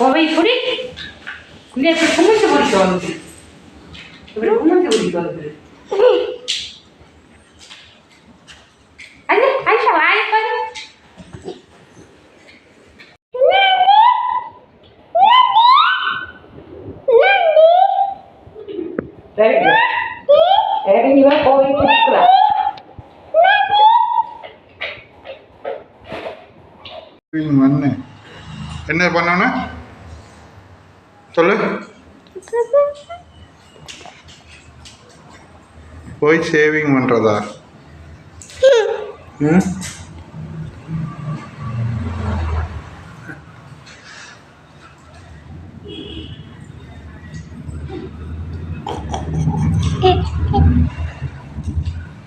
போவை இப்படி இல்லை இப்படி குமிஞ்சு பிடிக்க வந்து இப்படி குமிஞ்சு பிடிக்க வந்து அது அந்த Very good. என்ன பண்ணணும் சொல்லு. போய் சேவிங் பண்ணுறதா ம்?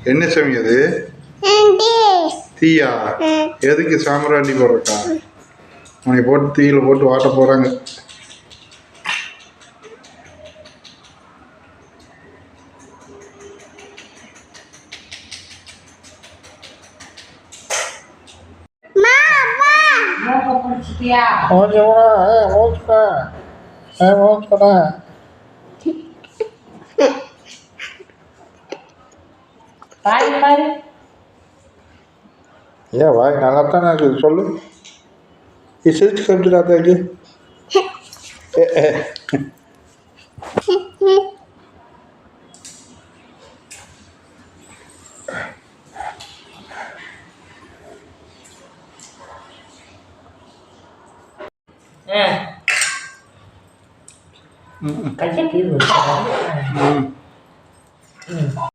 என்ன சாமி அது? தீயா? எதுக்கு சாம்பிராணி போடுறக்கா? உன்னை போட்டு தீயில போட்டு வாட்ட போகிறாங்க மூக்க பிடிச்சிட்டியா ஓகேவா ஏ ஓகேடா ஏ ஓகேடா வாய் பாரு ஏன் வாய் நல்லா தானே இருக்குது சொல்லு 嗯。嗯嗯。感谢给我的大嗯。嗯。